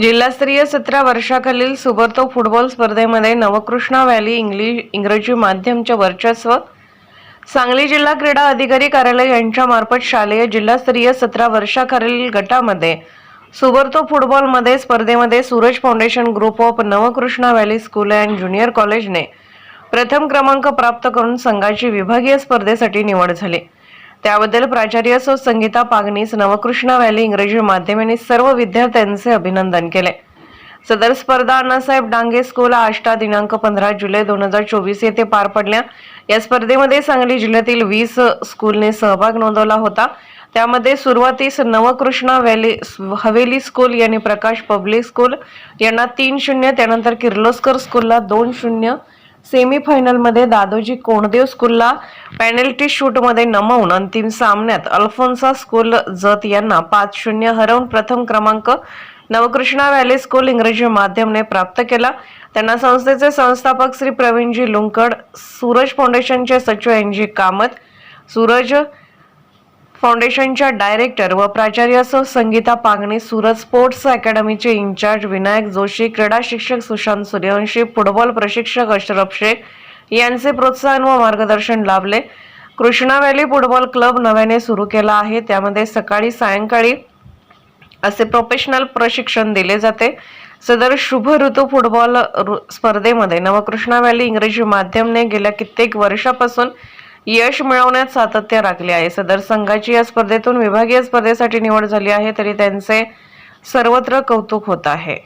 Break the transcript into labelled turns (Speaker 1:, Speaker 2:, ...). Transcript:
Speaker 1: जिल्हास्तरीय सतरा वर्षाखालील सुबर्तो फुटबॉल स्पर्धेमध्ये नवकृष्णा व्हॅली इंग्लिश इंग्रजी माध्यमचे वर्चस्व. सांगली जिल्हा क्रीडा अधिकारी कार्यालय यांच्यामार्फत शालेय जिल्हास्तरीय सतरा वर्षाखालील गटामध्ये सुबर्तो फुटबॉलमध्ये स्पर्धेमध्ये Suraj foundation group of Navkrishna valley school and junior कॉलेजने प्रथम क्रमांक प्राप्त करून संघाची विभागीय स्पर्धेसाठी निवड झाली. त्याबद्दल प्राचार्य सौ संगीता पागनीस नवकृष्णा व्हॅली इंग्रजी माध्यम यांनी सर्व विद्यार्थ्यांचे अभिनंदन केले. सदर स्पर्धा अण्णासाहेब डांगे स्कूल आष्टा दिनांक पंधरा जुलै दोन हजार चोवीस येथे पार पडल्या. या स्पर्धेमध्ये सांगली जिल्ह्यातील वीस स्कूलने सहभाग नोंदवला होता. त्यामध्ये सुरुवातीस नवकृष्णा व्हॅली हवेली स्कूल यांनी प्रकाश पब्लिक स्कूल यांना तीन शून्य त्यानंतर किर्लोस्कर स्कूलला दोन शून्य सेमीफायनलमध्ये दादोजी कोणदेव स्कूलला पेनल्टी शूटमध्ये नमवून अंतिम सामन्यात अल्फोन्सा स्कूल जत यांना पाच शून्य हरवून प्रथम क्रमांक नवकृष्णा व्हॅली स्कूल इंग्रजी माध्यमने प्राप्त केला. त्यांना संस्थेचे संस्थापक श्री प्रवीणजी लुंकड सूरज फाउंडेशनचे सचिव एन जी कामत सूरज फाउंडेशनच्या डायरेक्टर व प्राचार्य सौ संगीता पांगणे सुरत स्पोर्ट्स अकॅडमीचे इन्चार्ज विनायक जोशी क्रीडा शिक्षक सुशांत सूर्यवंशी फुटबॉल प्रशिक्षक अशरफ शेख यांचे प्रोत्साहन व मार्गदर्शन लाभले. कृष्णा व्हॅली फुटबॉल क्लब नव्याने सुरू केला आहे. त्यामध्ये सकाळी सायंकाळी असे प्रोफेशनल प्रशिक्षण दिले जाते. सदर शुभ ऋतू फुटबॉल रु- स्पर्धेमध्ये नवकृष्णा व्हॅली इंग्रजी माध्यमने गेल्या कित्येक वर्षापासून यश मिळवण्यात सातत्य राखले आहे. सदर संघाची या स्पर्धेतून विभागीय स्पर्धेसाठी निवड झाली आहे तरी त्यांचे सर्वत्र कौतुक होत आहे.